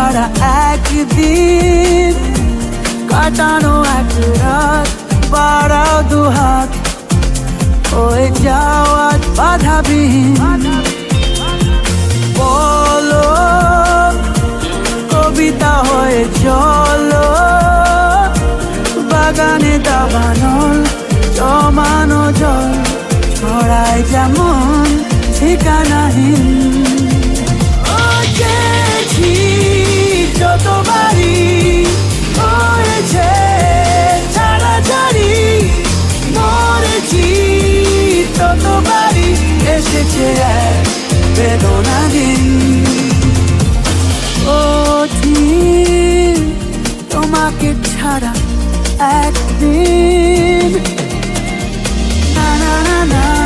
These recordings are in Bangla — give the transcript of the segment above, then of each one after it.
ছাড়া একদিন কাটানো এক রাত, বাড়াও দুহাত হয়ে যাওয়া বাধাবিহীন। বলো, কবিতা হয়ে চলো, বাগানে দাবানল, জমানো জল, ছড়ায় যেমন ঠিকানাহীন। যতবারই হয়েছে ছাড়াছাড়ি মরেছি এসেছে তোমাকে ছাড়া একদিন। না না না না।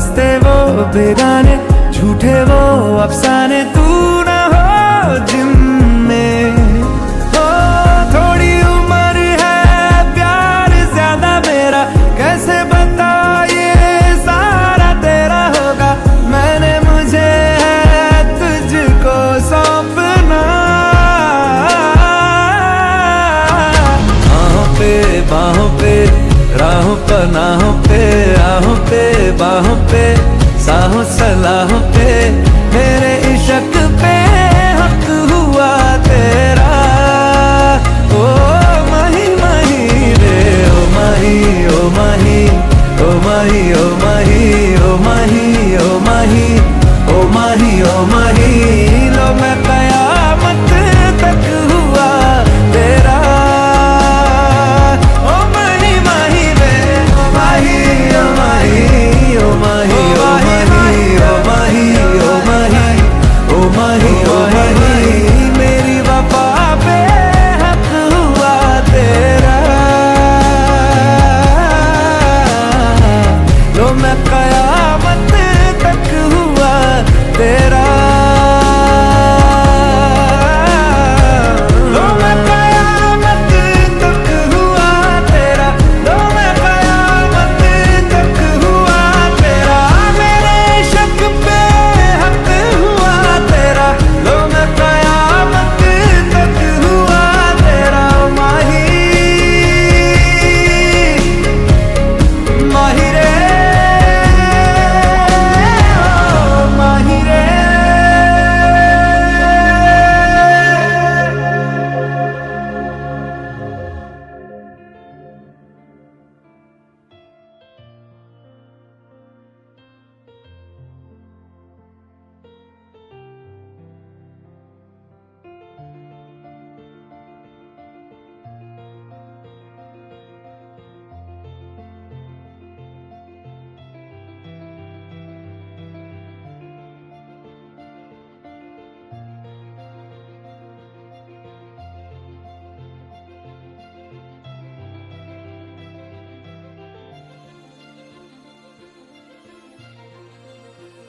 रस्ते वो बेगाने, झूठे वो अफसाने, तू ना हो जिनमें हो, थोड़ी उम्र है, प्यार ज़्यादा मेरा, कैसे बता ये सारा तेरा होगा। मैंने मुझे है तुझको सौंपना। पे, बाहों पे, राहों पनाहों पे आहों पे बाहों पे साहों सलाह पे मेरे इशक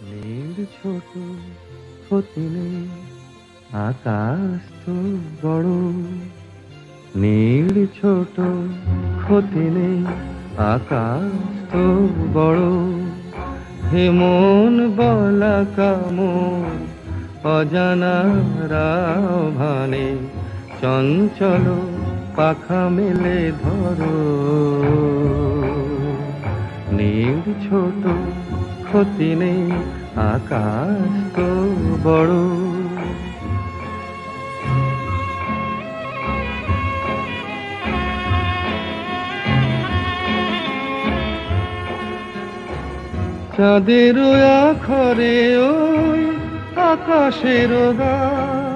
নীল ছোট ক্ষতি নেই আকাশ তো বড়। নীল ছোট ক্ষতি নেই আকাশ তো বড়। হে মন বলা কামন অজানা ভানে চঞ্চল পাখা মেলে ধরো। নীল ছোট ক্ষতি নেই আকাশ তো বড়। চাঁদের আখরে ওই আকাশের গায়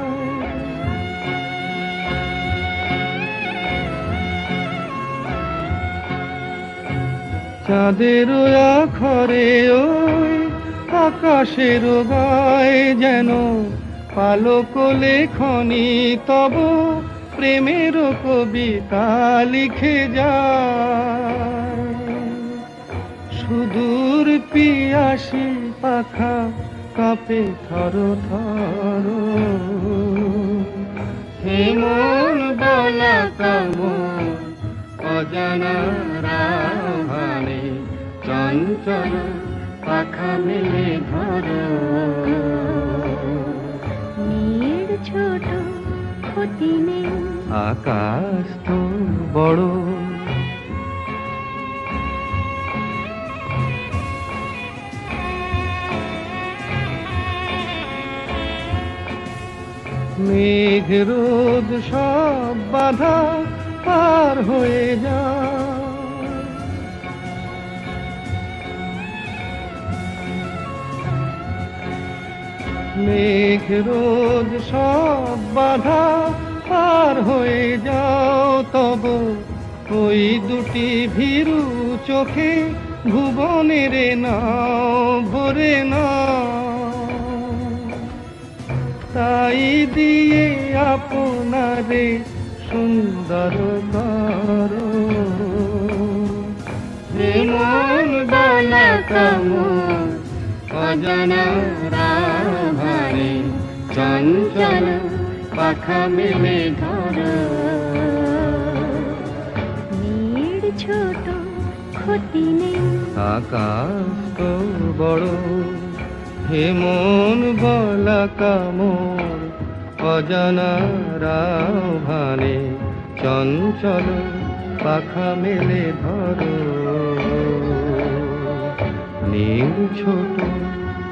চাঁদের আখরে ওই আকাশের গায় যেন পালক লেখনি তব প্রেমের কবিতা লিখে যায়। সুদূর পিয়াসি পাখা কাঁপে থর থর। হে মন বলা কামন অজানা রাহানে চঞ্চল পাখা মেলে ধরো। মেয়ের ছোট ক্ষতি নেই। আকাশ তো বড়। মেঘ রোদ সব বাধা। পার হয়ে যা। মেঘ রোজ সব বাধা পার হয়ে যাও, তব ওই দুটি ভীরু চোখে ভুবনের নাও, ভরে নাও। তাই দিয়ে আপনারে সুন্দর করো মন বলা কামন অজানা রাভারে চঞ্চল পাখা মেলে ধরো। মেয়ের ছোট ক্ষতি নেই আকাশ তো বড় হে মন বলা কামর অজানা রাভানে চঞ্চল পাখা মেলে ধরো। নীল ছোট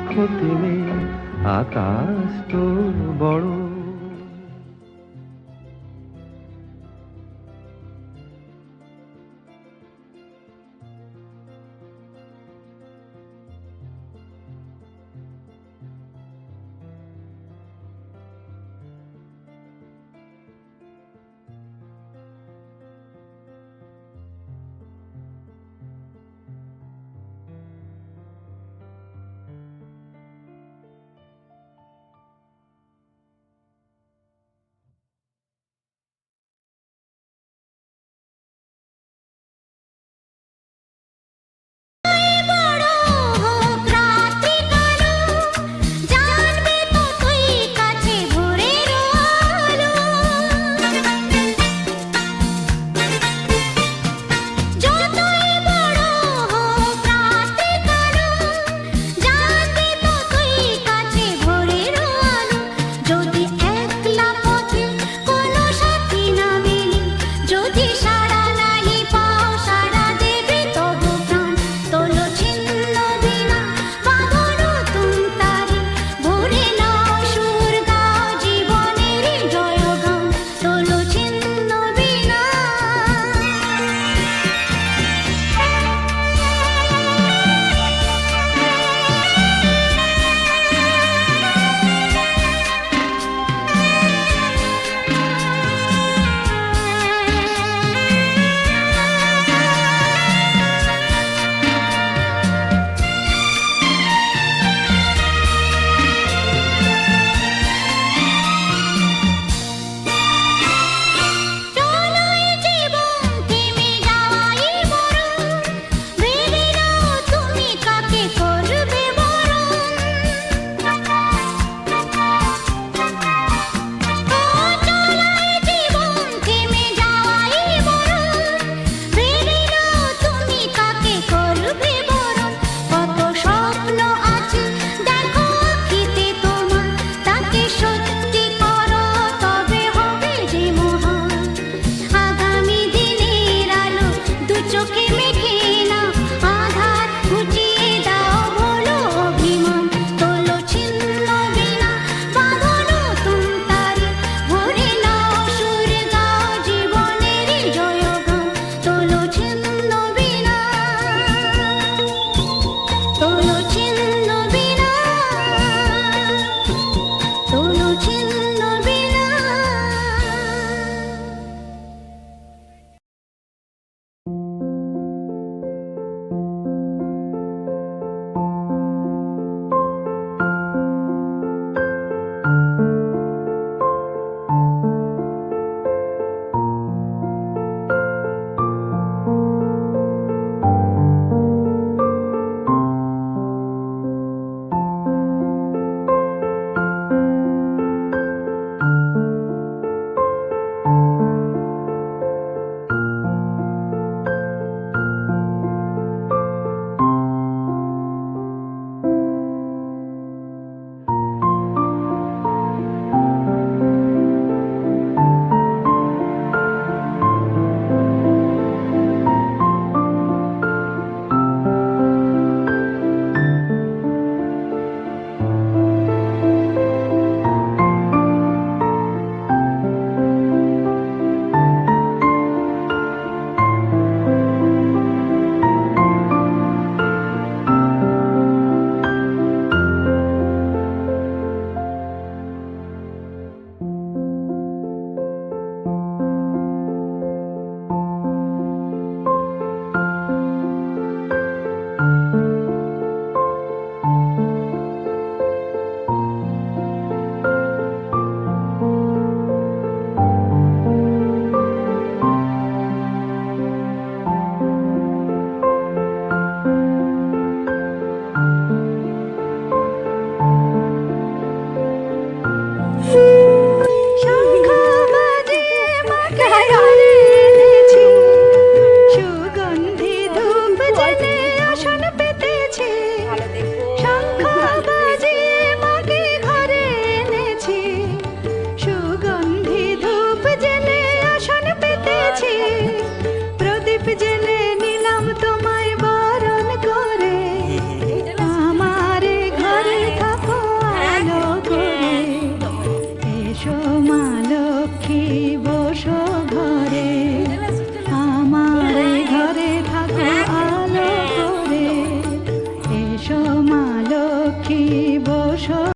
ক্ষতি নেই আকাশ তো বড়।